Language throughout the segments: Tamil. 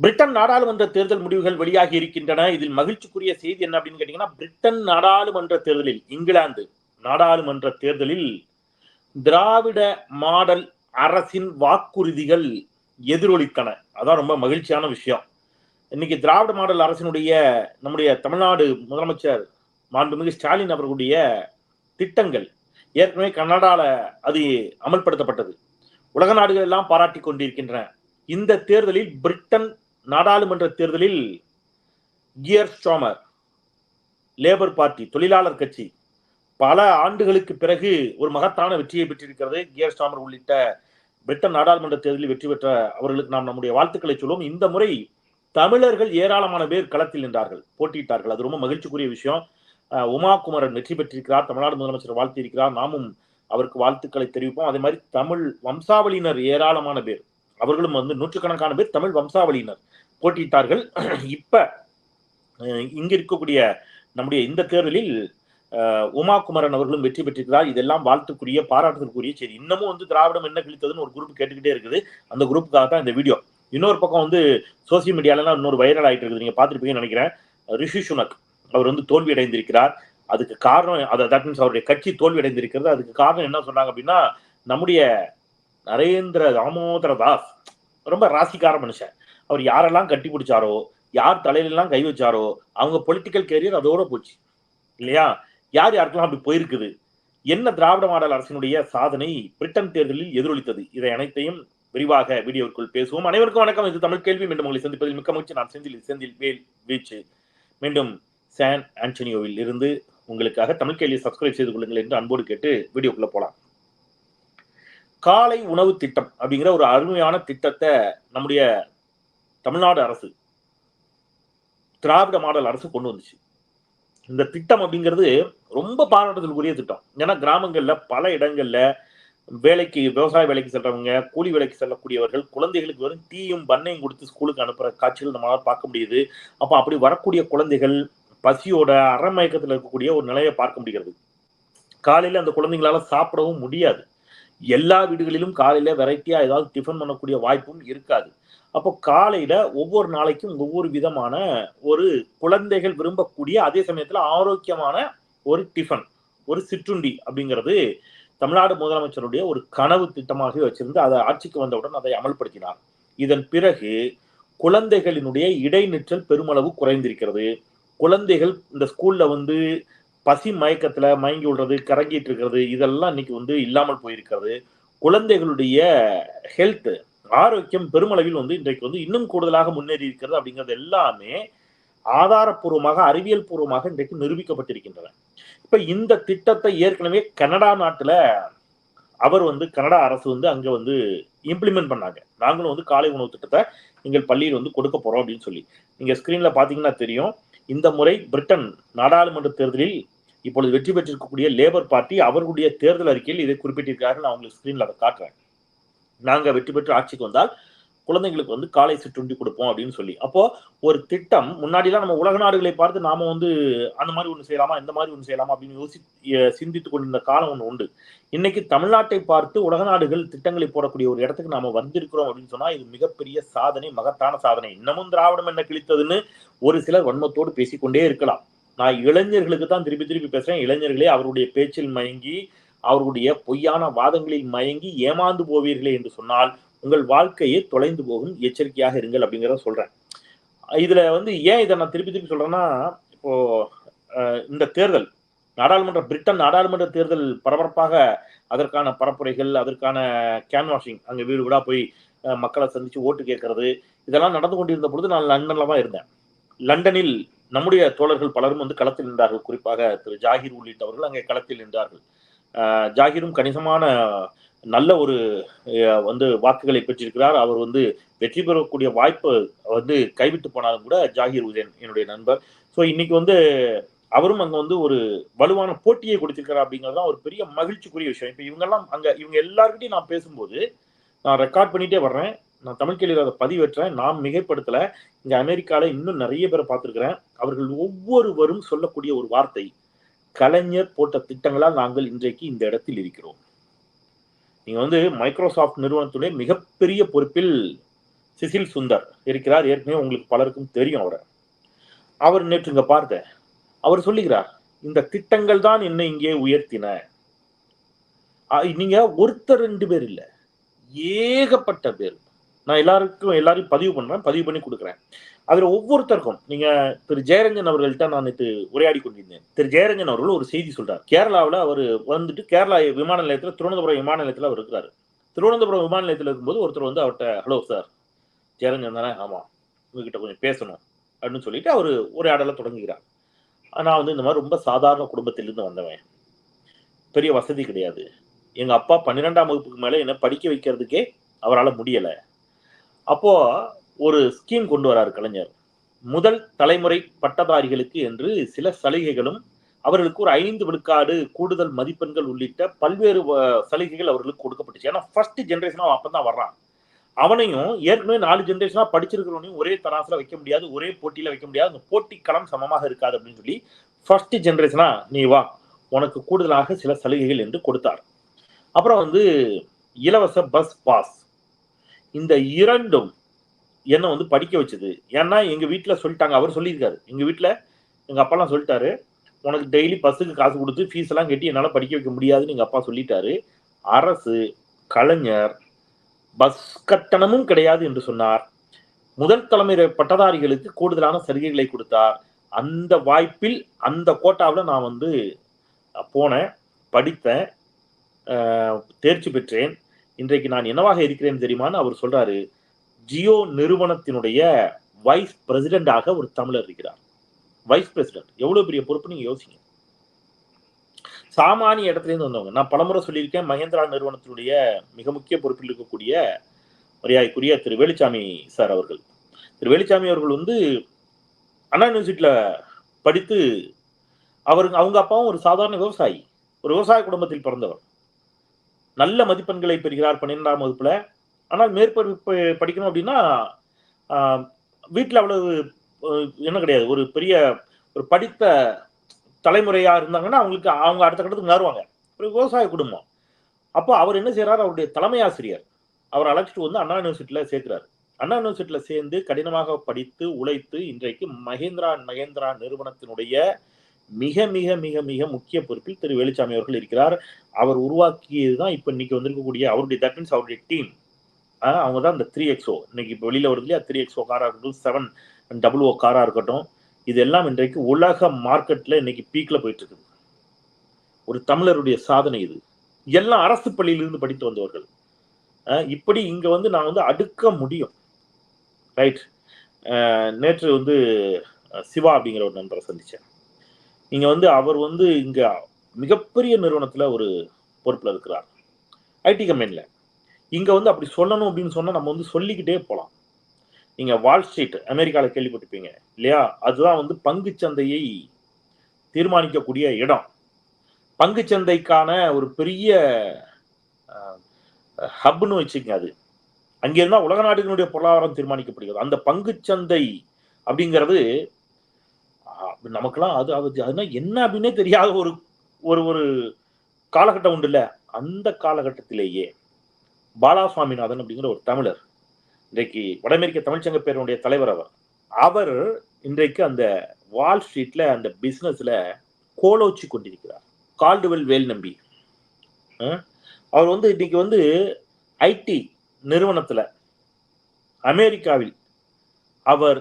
பிரிட்டன் நாடாளுமன்ற தேர்தல் முடிவுகள் வெளியாகி இருக்கின்றன. இதில் மகிழ்ச்சிக்குரிய செய்தி என்ன அப்படின்னு கேட்டீங்கன்னா பிரிட்டன் நாடாளுமன்ற தேர்தலில் இங்கிலாந்து நாடாளுமன்ற தேர்தலில் திராவிட மாடல் அரசின் வாக்குறுதிகள் எதிரொலித்தன. அதான் ரொம்ப மகிழ்ச்சியான விஷயம். இன்னைக்கு திராவிட மாடல் அரசினுடைய நம்முடைய தமிழ்நாடு முதலமைச்சர் மாண்புமிகு ஸ்டாலின் அவர்களுடைய திட்டங்கள் ஏற்கனவே கனடாவில் அது அமல்படுத்தப்பட்டது. உலக நாடுகள் எல்லாம் பாராட்டி கொண்டிருக்கின்றன. இந்த தேர்தலில் பிரிட்டன் நாடாளுமன்ற தேர்தலில் கியர் ஸ்டாமர் லேபர் பார்ட்டி தொழிலாளர் கட்சி பல ஆண்டுகளுக்கு பிறகு ஒரு மகத்தான வெற்றியை பெற்றிருக்கிறது. கியர் ஸ்டாமர் உள்ளிட்ட பிரிட்டன் நாடாளுமன்ற தேர்தலில் வெற்றி பெற்ற அவர்களுக்கு நாம் நம்முடைய வாழ்த்துக்களை சொல்லுவோம் இந்த முறை தமிழர்கள் ஏராளமான பேர் களத்தில் நின்றார்கள் போட்டியிட்டார்கள். அது ரொம்ப மகிழ்ச்சிக்குரிய விஷயம். உமா குமரன் வெற்றி பெற்றிருக்கிறார் தமிழ்நாடு முதலமைச்சர் வாழ்த்தியிருக்கிறார். நாமும் அவருக்கு வாழ்த்துக்களை தெரிவிப்போம். அதே மாதிரி தமிழ் வம்சாவளியினர் ஏராளமான பேர் அவர்களும் வந்து நூற்றுக்கணக்கான பேர் தமிழ் வம்சாவளியினர். போட்டியிட்டார்கள். இப்ப இங்க இருக்கக்கூடிய நம்முடைய இந்த தேர்தலில் உமா குமரன் அவர்களும் வெற்றி பெற்றிருக்கிறார். இதெல்லாம் வாழ்த்துக்குரிய பாராட்டுதற்குரிய சரி இன்னமும் வந்து திராவிடம் என்ன கிழித்ததுன்னு ஒரு குரூப் கேட்டுக்கிட்டே இருக்குது. அந்த குரூப்புக்காக தான் இந்த வீடியோ இன்னொரு பக்கம் வந்து சோசியல் மீடியாலாம் இன்னொரு வைரல் ஆகிட்டு இருக்குது. நீங்க பார்த்துருப்பீங்கன்னு நினைக்கிறேன். ரிஷி சுனக் அவர் வந்து தோல்வி அடைந்திருக்கிறார் அதுக்கு காரணம் அதை தட் மீன்ஸ் அவருடைய கட்சி தோல்வி அடைந்திருக்கிறது அதுக்கு காரணம் என்ன சொன்னாங்க அப்படின்னா நம்முடைய நரேந்திர தாமோதர தாஸ். ரொம்ப ராசிக்கார மனுஷன். அவர் யாரெல்லாம் கட்டி பிடிச்சாரோ யார் தலையிலெல்லாம் கை வச்சாரோ அவங்க பொலிட்டிக்கல் கேரியர் அதோட போச்சு. இல்லையா? யார் யாருக்கெல்லாம் அப்படி போயிருக்குது? என்ன திராவிட மாடல் அரசினுடைய சாதனை பிரிட்டன் தேர்தலில் எதிரொலித்தது? இதை அனைத்தையும் விரிவாக வீடியோக்குள் பேசுவோம். அனைவருக்கும் வணக்கம். இது தமிழ் கேள்வி. மீண்டும் உங்களை சந்திப்பதில் மிக்க மகிழ்ச்சி. நான் செந்தில். செந்தில் வேல் வீச்சு. மீண்டும் சான் ஆண்டனியோவில் இருந்து உங்களுக்காக தமிழ் கேள்வியை சப்ஸ்கிரைப் செய்து கொள்ளுங்கள் என்று அன்போடு கேட்டு வீடியோக்குள்ள போலாம் காலை உணவு திட்டம் அப்படிங்கிற ஒரு அருமையான திட்டத்தை நம்முடைய தமிழ்நாடு அரசு திராவிட மாடல் அரசு கொண்டு வந்துச்சு. இந்த திட்டம் அப்படிங்கிறது ரொம்ப பாராட்டுதலுக்குரிய திட்டம். ஏன்னா கிராமங்களில் பல இடங்கள்ல வேலைக்கு விவசாய வேலைக்கு செல்றவங்க கூலி வேலைக்கு செல்லக்கூடியவர்கள் குழந்தைகளுக்கு வெறும் டீயும் பண்ணையும் கொடுத்து ஸ்கூலுக்கு அனுப்புற காட்சிகள் நம்மளால் பார்க்க முடியுது. அப்போ அப்படி வரக்கூடிய குழந்தைகள் பசியோட அறமயக்கத்தில் இருக்கக்கூடிய ஒரு நிலையை பார்க்க முடிகிறது. காலையில் அந்த குழந்தைங்களால சாப்பிடவும் முடியாது. எல்லா வீடுகளிலும் காலையில் வெரைட்டியாக ஏதாவது டிஃபன் பண்ணக்கூடிய வாய்ப்பும் இருக்காது. அப்போ காலையில் ஒவ்வொரு நாளைக்கும் ஒவ்வொரு விதமான ஒரு குழந்தைகள் விரும்பக்கூடிய அதே சமயத்தில் ஆரோக்கியமான ஒரு டிஃபன் ஒரு சிற்றுண்டி அப்படிங்கிறது தமிழ்நாடு முதலமைச்சருடைய ஒரு கனவு திட்டமாக வச்சிருந்து அதை ஆட்சிக்கு வந்தவுடன் அதை அமல்படுத்தினார். இதன் பிறகு குழந்தைகளினுடைய இடைநிற்றல் பெருமளவு குறைந்திருக்கிறது. குழந்தைகள் இந்த ஸ்கூல்ல வந்து பசி மயக்கத்துல மயங்கி விடுறது கறங்கிட்டு இருக்கிறது இதெல்லாம் இன்னைக்கு வந்து இல்லாமல் போயிருக்கிறது. குழந்தைகளுடைய ஹெல்த் ஆரோக்கியம் பெருமளவில் வந்து இன்றைக்கு வந்து இன்னும் கூடுதலாக முன்னேறி இருக்கிறது அப்படிங்கிறது எல்லாமே ஆதாரப்பூர்வமாக அறிவியல் பூர்வமாக இன்றைக்கு நிரூபிக்கப்பட்டிருக்கின்றன. இப்ப இந்த திட்டத்தை ஏற்கனவே கனடா நாட்டுல அவர் வந்து கனடா அரசு வந்து அங்க வந்து இம்ப்ளிமெண்ட் பண்ணாங்க. நாங்களும் வந்து காலை உணவு திட்டத்தை எங்கள் பள்ளியில் வந்து கொடுக்க போறோம் அப்படின்னு சொல்லி. நீங்க ஸ்கிரீன்ல பாத்தீங்கன்னா தெரியும். இந்த முறை பிரிட்டன் நாடாளுமன்ற தேர்தலில் இப்பொழுது வெற்றி பெற்றிருக்கக்கூடிய லேபர் பார்ட்டி அவர்களுடைய தேர்தல் அறிக்கையில் இதை குறிப்பிட்டிருக்கிறார்கள். நான் உங்களுக்கு ஸ்கிரீனில் அதை காட்டுறேன். நாங்கள் வெற்றி பெற்று ஆட்சிக்கு வந்தால் குழந்தைங்களுக்கு வந்து காலை சிற்றுண்டி கொடுப்போம் அப்படின்னு சொல்லி. அப்போ ஒரு திட்டம் முன்னாடிலாம் நம்ம உலக நாடுகளை பார்த்து நாம வந்து அந்த மாதிரி ஒன்று செய்யலாமா இந்த மாதிரி ஒன்று செய்யலாமா அப்படின்னு யோசி சிந்தித்து கொண்டிருந்த காலம் ஒன்று உண்டு. இன்னைக்கு தமிழ்நாட்டை பார்த்து உலக நாடுகள் திட்டங்களை போடக்கூடிய ஒரு இடத்துக்கு நாம வந்திருக்கிறோம் அப்படின்னு சொன்னா இது மிகப்பெரிய சாதனை மகத்தான சாதனை. இன்னமும் திராவிடம் என்ன கிழித்ததுன்னு ஒரு சிலர் வன்மத்தோடு பேசிக்கொண்டே இருக்கலாம். நான் இளைஞர்களுக்கு தான் திருப்பி திருப்பி பேசுறேன். இளைஞர்களே அவருடைய பேச்சில் மயங்கி அவருடைய பொய்யான வாதங்களில் மயங்கி ஏமாந்து போவீர்களே என்று சொன்னால் உங்கள் வாழ்க்கையே தொலைந்து போகும். எச்சரிக்கையாக இருங்கள் அப்படிங்கிறத சொல்றேன். இதுல வந்து ஏன் இதை நான் திருப்பி திருப்பி சொல்றேன்னா இப்போ இந்த தேர்தல் நாடாளுமன்ற பிரிட்டன் நாடாளுமன்ற தேர்தல் பரபரப்பாக அதற்கான பரப்புரைகள் அதற்கான கேன்வாஷிங் அங்கே வீடு வீடா போய் மக்களை சந்திச்சு ஓட்டு கேட்கறது இதெல்லாம் நடந்து கொண்டிருந்த பொழுது நான் லண்டன்ல தான் இருந்தேன். லண்டனில் நம்முடைய தோழர்கள் பலரும் வந்து களத்தில் நின்றார்கள். குறிப்பாக திரு ஜாகிர் உள்ளிட்டவர்கள் அங்கே களத்தில் நின்றார்கள். ஜாகிரும் கணிசமான நல்ல ஒரு வந்து வாக்குகளை பெற்றிருக்கிறார். அவர் வந்து வெற்றி பெறக்கூடிய வாய்ப்பு வந்து கைவிட்டு போனாலும் கூட ஜாகிர் உதயன் என்னுடைய நண்பர். ஸோ இன்னைக்கு வந்து அவரும் அங்கே வந்து ஒரு வலுவான போட்டியை கொடுத்திருக்கிறார் அப்படிங்கிறது தான் ஒரு பெரிய மகிழ்ச்சிக்குரிய விஷயம். இப்போ இவங்கெல்லாம் அங்கே இவங்க எல்லாருக்கிட்டையும் நான் பேசும்போது நான் ரெக்கார்ட் பண்ணிட்டே வர்றேன். நான் தமிழ் கேள்வி அதை பதிவேற்றேன். நான் மிகைப்படுத்தல. இங்க அமெரிக்காவில் இன்னும் நிறைய பேரை பார்த்துருக்கிறேன். அவர்கள் ஒவ்வொருவரும் சொல்லக்கூடிய ஒரு வார்த்தை கலைஞர் போட்ட திட்டங்களால் நாங்கள் இன்றைக்கு இந்த இடத்தில் இருக்கிறோம். நீங்க வந்து மைக்ரோசாஃப்ட் நிறுவனத்துடைய மிகப்பெரிய பொறுப்பில் சிசில் சுந்தர் இருக்கிறார். ஏற்கனவே உங்களுக்கு பலருக்கும் தெரியும் அவரை. அவர் நேற்று இங்க பார்த்த அவர் சொல்லுகிறார் இந்த திட்டங்கள் தான் என்னை இங்கே உயர்த்தின. நீங்க ஒருத்தர் ரெண்டு பேர் இல்லை ஏகப்பட்ட பேர். நான் எல்லாருக்கும் எல்லாரையும் பதிவு பண்ணுறேன் பதிவு பண்ணி கொடுக்குறேன். அதில் ஒவ்வொருத்தருக்கும் நீங்கள் திரு ஜெயரஞ்சன் அவர்கள்ட்ட நான் நேற்று உரையாடி கொண்டிருந்தேன். திரு ஜெயரஞ்சன் அவர்கள் ஒரு செய்தி சொல்கிறார் கேரளாவில் அவர் வந்துட்டு கேரளா விமான நிலையத்தில் திருவனந்தபுரம் விமான நிலையத்தில் அவர் இருக்கிறார். திருவனந்தபுரம் விமான நிலையத்தில் இருக்கும்போது ஒருத்தர் வந்து அவர்கிட்ட ஹலோ சார் ஜெயரஞ்சன் தானே? ஆமாம் உங்ககிட்ட கொஞ்சம் பேசணும். அப்படின்னு சொல்லிட்டு அவர் உரையாடலை தொடங்குகிறார். நான் வந்து இந்த மாதிரி ரொம்ப சாதாரண குடும்பத்திலிருந்து வந்தவன். பெரிய வசதி கிடையாது. எங்கள் அப்பா பன்னிரெண்டாம் வகுப்புக்கு மேலே என்னை படிக்க வைக்கிறதுக்கே அவரால் முடியலை. அப்போ ஒரு ஸ்கீம் கொண்டு வராரு கலைஞர். முதல் தலைமுறை பட்டதாரிகளுக்கு என்று சில சலுகைகளும் அவர்களுக்கு ஒரு ஐந்து விழுக்காடு கூடுதல் மதிப்பெண்கள் உள்ளிட்ட பல்வேறு வ- சலுகைகள் அவர்களுக்கு கொடுக்கப்பட்டுச்சு. ஏன்னா ஃபர்ஸ்ட் ஜென்ரேஷன் அவன் அப்பதான் வர்றான். அவனையும் ஏற்கனவே நாலு ஜென்ரேஷனா படிச்சிருக்கிறவனையும் ஒரே தராசில் வைக்க முடியாது ஒரே போட்டியில வைக்க முடியாது. அந்த போட்டி களம் சமமாக இருக்காது அப்படின்னு சொல்லி ஃபர்ஸ்ட் ஜென்ரேஷனா நீ வா உனக்கு கூடுதலாக சில சலுகைகள் என்று கொடுத்தார். அப்புறம் வந்து இலவச பஸ் பாஸ் இந்த இரண்டும் என்னை வந்து படிக்க வச்சது. ஏன்னா எங்கள் வீட்டில் சொல்லிட்டாங்க அவர் சொல்லியிருக்காரு. எங்கள் வீட்டில் எங்கள் அப்பாலாம் சொல்லிட்டாரு உனக்கு டெய்லி பஸ்ஸுக்கு காசு கொடுத்து ஃபீஸ் எல்லாம் கட்டி என்னால் படிக்க வைக்க முடியாதுன்னு எங்கள் அப்பா சொல்லிட்டாரு. அரசு கலைஞர் பஸ் கட்டணமும் கிடையாது என்று சொன்னார். முதல் தலைமுறை பட்டதாரிகளுக்கு கூடுதலான சலுகைகளை கொடுத்தார். அந்த வாய்ப்பில் அந்த கோட்டாவில் நான் வந்து போனேன் படித்தேன் தேர்ச்சி பெற்றேன். இன்றைக்கு நான் என்னவாக இருக்கிறேன் தெரியுமான்னு அவர் சொல்றாரு ஜியோ நிறுவனத்தினுடைய வைஸ் பிரசிடென்டாக ஒரு தமிழர் இருக்கிறார். வைஸ் பிரசிடென்ட் எவ்வளவு பெரிய பொறுப்பு? நீங்க யோசிங்க. சாமானிய இடத்துல இருந்து வந்தவங்க. நான் பலமுறை சொல்லியிருக்கேன் மகேந்திரா நிறுவனத்தினுடைய மிக முக்கிய பொறுப்பில் இருக்கக்கூடிய மரியாதைக்குரிய திரு வேலுச்சாமி சார் அவர்கள். திரு வேலுச்சாமி அவர்கள் வந்து அண்ணா யூனிவர்சிட்டியில் படித்து அவருக்கு அவங்க அப்பாவும் ஒரு சாதாரண விவசாயி. ஒரு விவசாய குடும்பத்தில் பிறந்தவர். நல்ல மதிப்பெண்களை பெறுகிறார் பன்னிரெண்டாம் வகுப்புல. ஆனால் மேற்படிப்பு படிக்கணும் அப்படின்னா வீட்டில் அவ்வளவு என்ன கிடையாது. ஒரு பெரிய ஒரு படித்த தலைமுறையா இருந்தாங்கன்னா அவங்களுக்கு அவங்க அடுத்த கட்டத்துக்கு நேருவாங்க ஒரு விவசாய குடும்பம். அப்போ அவர் என்ன செய்கிறார் அவருடைய தலைமை ஆசிரியர். அவர் அழைச்சிட்டு வந்து அண்ணா யூனிவர்சிட்டியில் சேர்க்கிறார். அண்ணா யூனிவர்சிட்டியில் சேர்ந்து கடினமாக படித்து உழைத்து இன்றைக்கு மகேந்திரா அண்ட் மகேந்திரா நிறுவனத்தினுடைய மிக மிக மிக மிக முக்கிய பொறுப்பில் திரு வேலுச்சாமி அவர்கள் இருக்கிறார். அவர் உருவாக்கியது தான் இப்போ இன்னைக்கு வந்திருக்கக்கூடிய அவருடைய தட் மீன்ஸ் அவருடைய டீம். அவங்க தான் இந்த த்ரீ எக்ஸோ இன்னைக்கு இப்போ வெளியில் வருது இல்லையா? த்ரீ எக்ஸோ காராக இருக்கட்டும் செவன் டபுள் ஓ காராக இருக்கட்டும் இதெல்லாம் இன்றைக்கு உலக மார்க்கெட்டில் இன்னைக்கு பீக்கில் போயிட்டு இருக்குது. ஒரு தமிழருடைய சாதனை இது. எல்லாம் அரசு பள்ளியிலிருந்து படித்து வந்தவர்கள். இப்படி இங்கே வந்து நான் வந்து அடுக்க முடியும். ரைட் நேற்று வந்து சிவா அப்படிங்கிற ஒரு நண்பரை சந்தித்தேன் இங்க வந்து அவர் வந்து இங்க மிகப்பெரிய நிறுவனத்துல ஒரு பொறுப்புல இருக்கிறார். ஐடி கம்பெனில இங்க வந்து அப்படி சொல்லணும் அப்படின்னு சொன்னா நம்ம வந்து சொல்லிக்கிட்டே போகலாம் நீங்க வால் ஸ்ட்ரீட் அமெரிக்காவில் கேள்விப்பட்டிருப்பீங்க இல்லையா? அதுதான் வந்து பங்கு சந்தையை தீர்மானிக்கக்கூடிய இடம். பங்கு சந்தைக்கான ஒரு பெரிய ஹப்னு வச்சுக்கங்க அது. அங்கிருந்தா உலக நாடுகளுடைய பொருளாதாரம் தீர்மானிக்கப்படுகிறது. அந்த பங்கு சந்தை அப்படிங்கிறது ஆஹ், நமக்கெல்லாம் அது அது அதுனா என்ன அப்படின்னே தெரியாத ஒரு ஒரு ஒரு காலகட்டம் உண்டு இல்லை அந்த காலகட்டத்திலேயே பாலா சுவாமிநாதன் அப்படிங்கிற ஒரு தமிழர் இன்றைக்கு வட அமெரிக்க தமிழ்ச்சங்க பேருடைய தலைவர் அவர் அவர் இன்றைக்கு அந்த வால் ஸ்ட்ரீட்ல அந்த பிசினஸ்ல கோலோச்சி கொண்டிருக்கிறார். கால்டுவெல் வேல் நம்பி. அவர் வந்து இன்னைக்கு வந்து ஐடி நிறுவனத்துல அமெரிக்காவில் அவர்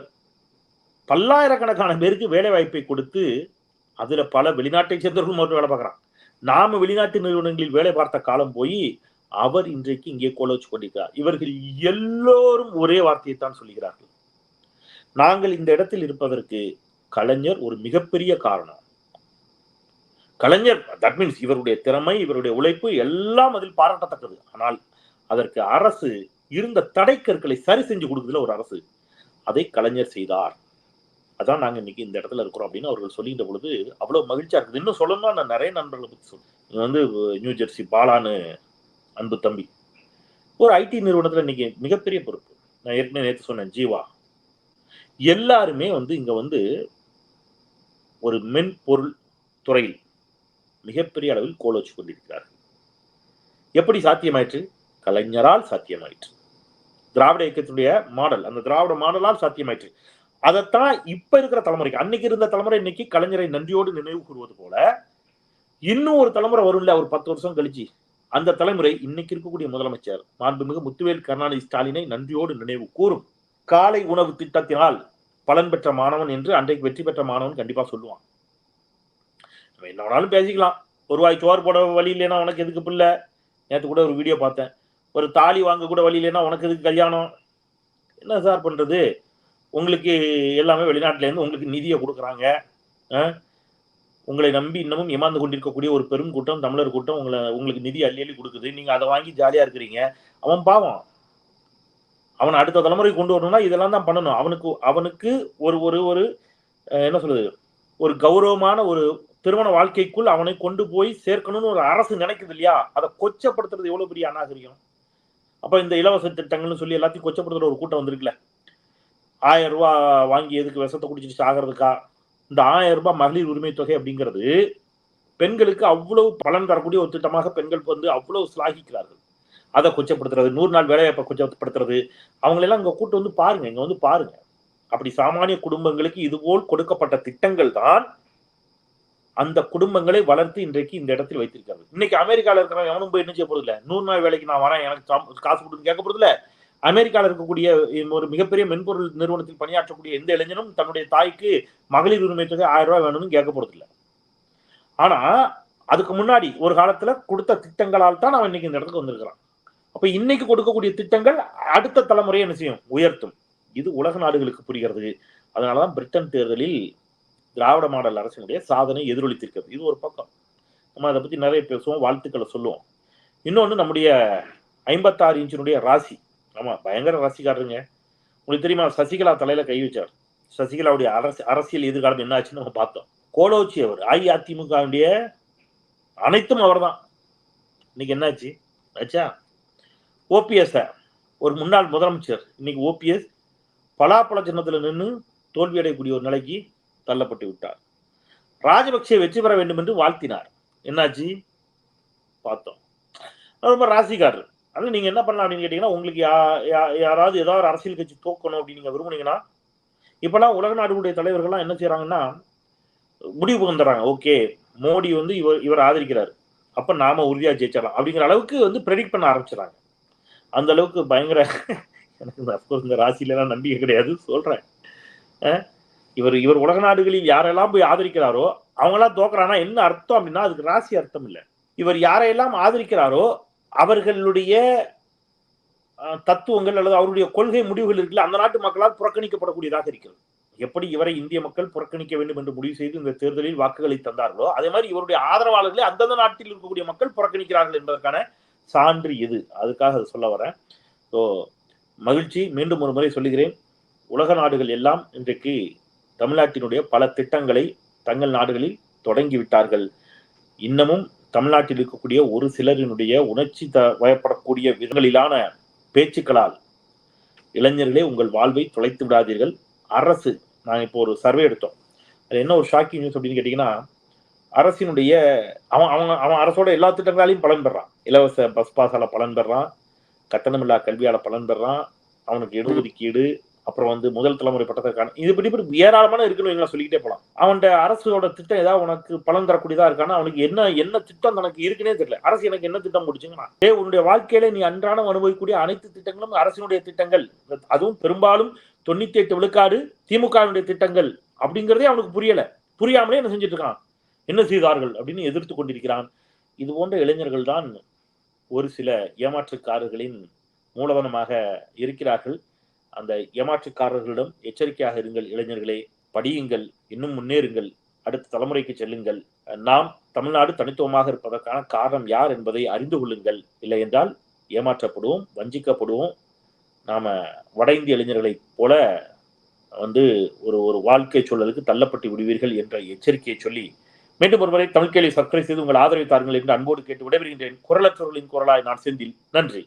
பல்லாயிரக்கணக்கான பேருக்கு வேலை வாய்ப்பை கொடுத்து அதுல பல வெளிநாட்டை சேர்ந்தவர்களும் அவர் வேலை பார்க்குறான் நாம வெளிநாட்டு நிறுவனங்களில் வேலை பார்த்த காலம் போய் அவர் இன்றைக்கு இங்கே கோலோச்சு கொண்டிருக்கிறார். இவர்கள் எல்லோரும் ஒரே வார்த்தையை தான் சொல்லுகிறார்கள். நாங்கள் இந்த இடத்தில் இருப்பதற்கு கலைஞர் ஒரு மிகப்பெரிய காரணம். கலைஞர் தட் மீன்ஸ் இவருடைய திறமை இவருடைய உழைப்பு எல்லாம் அதில் பாராட்டத்தக்கது. ஆனால் அதற்கு அரசு இருந்த தடைக்கற்களை சரி செஞ்சு கொடுக்குதுல ஒரு அரசு. அதை கலைஞர் செய்தார். அதான் நாங்க இன்னைக்கு இந்த இடத்துல இருக்கிறோம் அப்படின்னு அவர்கள் சொல்லிட்ட பொழுது அவ்வளவு மகிழ்ச்சியா இருக்குது. இன்னும் சொல்லணும்னா நான் நிறைய நண்பர்களை பத்தி சொல்றேன் வந்து நியூ ஜெர்சி பாலான்னு அன்பு தம்பி. ஒரு ஐடி நிறுவனத்துல இன்னைக்கு மிகப்பெரிய பொறுப்பு. நான் ஏற்கனவே நேற்று சொன்னேன் ஜீவா. எல்லாருமே வந்து இங்க வந்து ஒரு மென்பொருள் துறையில் மிகப்பெரிய அளவில் கோலோச்சு கொண்டிருக்கிறார்கள். எப்படி சாத்தியமாயிற்று? கலைஞரால் சாத்தியமாயிற்று. திராவிட இயக்கத்தினுடைய மாடல் அந்த திராவிட மாடலால் சாத்தியமாயிற்று. அதைத்தான் இப்ப இருக்கிற தலைமுறைக்கு அன்னைக்கு இருந்த தலைமுறை இன்னைக்கு கலைஞரை நன்றியோடு நினைவு கூறுவது போல இன்னும் ஒரு தலைமுறை வரும்ல ஒரு பத்து வருஷம் கழிச்சு. அந்த தலைமுறை இன்னைக்கு இருக்கக்கூடிய முதலமைச்சர் மாண்புமிகு முத்துவேல் கருணாநிதி ஸ்டாலினை நன்றியோடு நினைவு கூறும். காலை உணவு திட்டத்தினால் பலன் பெற்ற மாணவன் என்று அன்றைக்கு வெற்றி பெற்ற மாணவன் கண்டிப்பா சொல்லுவான். நம்ம என்ன வேணாலும் பேசிக்கலாம். ஒரு வாய் சோறு போட வழி இல்லைன்னா உனக்கு எதுக்கு பிள்ளை? நேற்று கூட ஒரு வீடியோ பார்த்தேன். ஒரு தாலி வாங்க கூட வழி இல்லைன்னா உனக்கு எதுக்கு கல்யாணம்? என்ன சார் பண்றது? உங்களுக்கு எல்லாமே வெளிநாட்டிலேருந்து உங்களுக்கு நிதியை கொடுக்குறாங்க. உங்களை நம்பி இன்னமும் ஏமாந்து கொண்டிருக்கக்கூடிய ஒரு பெரும் கூட்டம் தமிழர் கூட்டம் உங்களை உங்களுக்கு நிதி அள்ளி அள்ளி கொடுக்குது. நீங்கள் அதை வாங்கி ஜாலியாக இருக்கிறீங்க. அவன் பாவம். அவன் அடுத்த தலைமுறை கொண்டு வரணும்னா இதெல்லாம் தான் பண்ணணும். அவனுக்கு அவனுக்கு ஒரு ஒரு ஒரு என்ன சொல்லுது ஒரு கௌரவமான ஒரு திருமண வாழ்க்கைக்குள் அவனை கொண்டு போய் சேர்க்கணும்னு ஒரு அரசு நினைக்குது இல்லையா? அதை கொச்சப்படுத்துறது எவ்வளோ பெரிய அநாகரிகம்? அப்போ இந்த இலவச திட்டங்கள்னு சொல்லி எல்லாத்தையும் கொச்சப்படுத்துற ஒரு கூட்டம் வந்திருக்குல்ல. ஆயிரம் ரூபாய் வாங்கி எதுக்கு விஷத்தை குடிச்சிட்டு சாகிறதுக்கா? இந்த ஆயிரம் ரூபாய் மகளிர் உரிமை தொகை அப்படிங்கிறது பெண்களுக்கு அவ்வளவு பலன் தரக்கூடிய ஒரு திட்டமாக பெண்கள் வந்து அவ்வளவு சிலாகிக்கிறார்கள். அதை கொச்சப்படுத்துறது நூறு நாள் வேலைவாய்ப்பை கொச்சப்படுத்துறது அவங்களெல்லாம் இங்கே கூட்டு வந்து பாருங்க இங்கே வந்து பாருங்க. அப்படி சாமானிய குடும்பங்களுக்கு இதுபோல் கொடுக்கப்பட்ட திட்டங்கள் தான் அந்த குடும்பங்களை வளர்த்து இன்றைக்கு இந்த இடத்தில் வைத்திருக்காங்க இன்னைக்கு அமெரிக்காவில் இருக்கிறவன் எவனும் போய் என்ன செய்ய போறது இல்லை நூறு நாள் வேலைக்கு நான் வரேன் எனக்கு காசு கொடுன்னு கேட்க போறது இல்லை அமெரிக்காவில் இருக்கக்கூடிய ஒரு மிகப்பெரிய மென்பொருள் நிறுவனத்தில் பணியாற்றக்கூடிய எந்த இளைஞனும் தன்னுடைய தாய்க்கு மகளிர் உரிமை தொகை ஆயிரம் ரூபாய் வேணும்னு கேட்க போறது ஆனா அதுக்கு முன்னாடி ஒரு காலத்துல கொடுத்த திட்டங்களால் தான் அவன் இன்னைக்கு இந்த இடத்துக்கு வந்திருக்கிறான். அப்ப இன்னைக்கு கொடுக்கக்கூடிய திட்டங்கள் அடுத்த தலைமுறையை என்ன செய்யும்? உயர்த்தும். இது உலக நாடுகளுக்கு புரிகிறது. அதனாலதான் பிரிட்டன் தேர்தலில் திராவிட மாடல் அரசினுடைய சாதனை எதிரொலித்திருக்கிறது. இது ஒரு பக்கம். நம்ம அதை பத்தி நிறைய பேசுவோம் வாழ்த்துக்களை சொல்லுவோம். இன்னொன்று நம்முடைய ஐம்பத்தாறு இன்ச்சினுடைய ராசி. ஆமா பயங்கர ரசிகாருங்க. உங்களுக்கு தெரியுமா சசிகலா தலையில கை வச்சார். சசிகலாவுடைய அரசு அரசியல் எதிர்காலம் என்ன ஆச்சுன்னு நம்ம பார்த்தோம். கோலோச்சி அவர் அஇஅதிமுகவுடைய அனைத்தும் அவர்தான். இன்னைக்கு என்னாச்சு? ஆச்சா? ஓபிஎஸ் ஒரு முன்னாள் முதலமைச்சர் இன்னைக்கு ஓபிஎஸ் பலாப்பழ சின்னத்தில் நின்று தோல்வி அடையக்கூடிய ஒரு நிலைக்கு தள்ளப்பட்டு விட்டார். ராஜபக்சே வெற்றி பெற வேண்டும் என்று வாழ்த்தினார். என்னாச்சு? பார்த்தோம். ரொம்ப ராசிக்காரர் அதனால நீங்க என்ன பண்ணலாம் அப்படின்னு கேட்டீங்கன்னா உங்களுக்கு யா- யா- யாராவது ஏதாவது ஒரு அரசியல் கட்சி தோக்கணும் அப்படின்னு நீங்க விரும்புனீங்கன்னா இப்பெல்லாம் உலக நாடுகளுடைய தலைவர்கள்லாம் என்ன செய்யறாங்கன்னா முடிவு வந்துடுறாங்க ஓகே மோடி வந்து இவர் இவர் ஆதரிக்கிறார். அப்ப நாம உறுதியா ஜெயிச்சிடலாம். அப்படிங்கிற அளவுக்கு வந்து ப்ரெடிக்ட் பண்ண ஆரம்பிச்சிடறாங்க. அந்த அளவுக்கு பயங்கர எனக்கு இந்த அப்கோர்ஸ் இந்த ராசியிலாம் நம்பிக்கை கிடையாது சொல்றேன். இவர் இவர் உலக நாடுகளில் யாரெல்லாம் போய் ஆதரிக்கிறாரோ அவங்களாம் தோக்குறானா என்ன அர்த்தம் அப்படின்னா அதுக்கு ராசி அர்த்தம் இல்லை. இவர் யாரையெல்லாம் ஆதரிக்கிறாரோ அவர்களுடைய தத்துவங்கள் அல்லது அவருடைய கொள்கை முடிவுகள் இருக்குல்ல அந்த நாட்டு மக்களால் புறக்கணிக்கப்படக்கூடியதாக இருக்கிறது. எப்படி இவரை இந்திய மக்கள் புறக்கணிக்க வேண்டும் என்று முடிவு செய்து இந்த தேர்தலில் வாக்குகளை தந்தார்களோ அதே மாதிரி இவருடைய ஆதரவாளர்களை அந்தந்த நாட்டில் இருக்கக்கூடிய மக்கள் புறக்கணிக்கிறார்கள் என்பதற்கான சான்று இது அதுக்காக அது சொல்ல வரேன். ஸோ மகிழ்ச்சி. மீண்டும் ஒரு முறை சொல்லுகிறேன். உலக நாடுகள் எல்லாம் இன்றைக்கு தமிழ்நாட்டினுடைய பல திட்டங்களை தங்கள் நாடுகளில் தொடங்கி விட்டார்கள் இன்னமும் தமிழ்நாட்டில் இருக்கக்கூடிய ஒரு சிலரினுடைய உணர்ச்சி த வயப்படக்கூடிய விதங்களிலான பேச்சுக்களால் இளைஞர்களே உங்கள் வாழ்வை தொலைத்து விடாதீர்கள். அரசு நான் இப்போ ஒரு சர்வே எடுத்தோம். அது என்ன ஒரு ஷாக்கிங் நியூஸ் அப்படின்னு கேட்டிங்கன்னா அரசினுடைய அவன் அவன் அவன் அரசோட எல்லா திட்டங்களாலையும் பலன் பெறான். இலவச பஸ் பாஸால் பலன் பெறான். கட்டணமில்லா கல்வியால் பலன் பெறான். அவனுக்கு இடஒதுக்கீடு அப்புறம் வந்து முதல் தலைமுறை பட்டத்திற்கான இது இப்படி இப்படி ஏராளமான இருக்குன்னு சொல்லிக்கிட்டே போலாம். அவன்கிட்ட அரசோட திட்டம் ஏதாவது உனக்கு பலன் தரக்கூடியதா இருக்கானா அவனுக்கு என்ன என்ன திட்டம் தனக்கு இருக்குன்னே தெரியல. அரசு எனக்கு என்ன திட்டம் முடிச்சுங்கன்னா ஏ உன்னுடைய வாழ்க்கையில நீ அன்றாடம் அனுபவிக்கக்கூடிய அனைத்து திட்டங்களும் அரசினுடைய திட்டங்கள். அதுவும் பெரும்பாலும் தொண்ணூத்தி எட்டு விழுக்காடு திமுகவினுடைய திட்டங்கள். அப்படிங்கிறதே அவனுக்கு புரியல. புரியாமலே என்ன செஞ்சுட்டு இருக்கான். என்ன செய்தார்கள் அப்படின்னு எதிர்த்து கொண்டிருக்கிறான். இது போன்ற இளைஞர்கள் தான் ஒரு சில ஏமாற்றுக்காரர்களின் மூலதனமாக இருக்கிறார்கள். அந்த ஏமாற்றுக்காரர்களிடம் எச்சரிக்கையாக இருங்கள் இளைஞர்களே. படியுங்கள் இன்னும் முன்னேறுங்கள். அடுத்த தலைமுறைக்கு செல்லுங்கள். நாம் தமிழ்நாடு தனித்துவமாக இருப்பதற்கான காரணம் யார் என்பதை அறிந்து கொள்ளுங்கள். இல்லை என்றால் ஏமாற்றப்படுவோம் வஞ்சிக்கப்படுவோம். நாம வட இந்திய இளைஞர்களைப் போல வந்து ஒரு ஒரு வாழ்க்கை சூழலுக்கு தள்ளப்பட்டு விடுவீர்கள் என்ற எச்சரிக்கையை சொல்லி மீண்டும் ஒருமுறை தமிழ் கேள்வி சப்ஸ்கிரைப் செய்து உங்கள் ஆதரவு தாருங்கள் என்று அன்போடு கேட்டு விடைபெறுகின்றேன். குரலற்றவர்களின் குரலாய் நான் செந்தில். நன்றி.